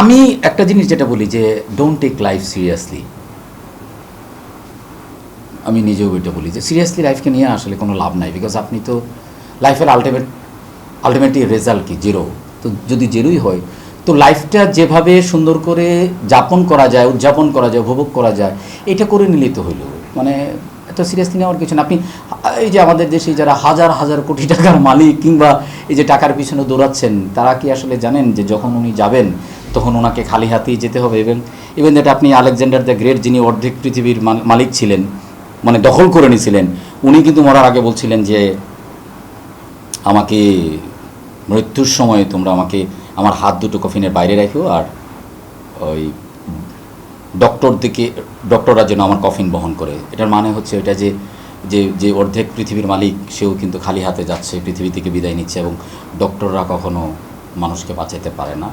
আমি একটা জিনিস যেটা বলি যে ডোন্ট টেক লাইফ সিরিয়াসলি আমি নিজেও এটা বলি যে সিরিয়াসলি লাইফকে নিয়ে আসলে কোনো লাভ নাই বিকজ আপনি তো লাইফের আলটিমেট আলটিমেটলি রেজাল্ট কি? জিরো তো যদি জিরোই হয়, তো লাইফটা যেভাবে সুন্দর করে যাপন করা যায়, উদযাপন করা যায়, উপভোগ করা যায়, এটা করে নিলে তো হইল। মানে এত সিরিয়াসলি নেওয়ার কিছু না। আপনি, এই যে আমাদের দেশে যারা হাজার হাজার কোটি টাকার মালিক কিংবা এই যে টাকার পিছনে দৌড়াচ্ছেন, তারা কি আসলে জানেন যে যখন উনি যাবেন তখন ওনাকে খালি হাতেই যেতে হবে। এবং ইভেন দ্যাট আপনি আলেকজান্ডার দ্য গ্রেট যিনি অর্ধেক পৃথিবীর মালিক ছিলেন মানে দখল করে নিয়েছিলেন উনি কিন্তু মরার আগে বলছিলেন যে, আমাকে মৃত্যুর সময় তোমরা আমাকে, আমার হাত দুটো কফিনের বাইরে রাখো আর ওই ডক্টর দিকে ডক্টররা যেন আমার কফিন বহন করে। এটার মানে হচ্ছে এটা যে যে যে অর্ধেক পৃথিবীর মালিক, সেও কিন্তু খালি হাতে যাচ্ছে, পৃথিবী থেকে বিদায় নিচ্ছে এবং ডক্টররা কখনো মানুষকে বাঁচাতে পারে না।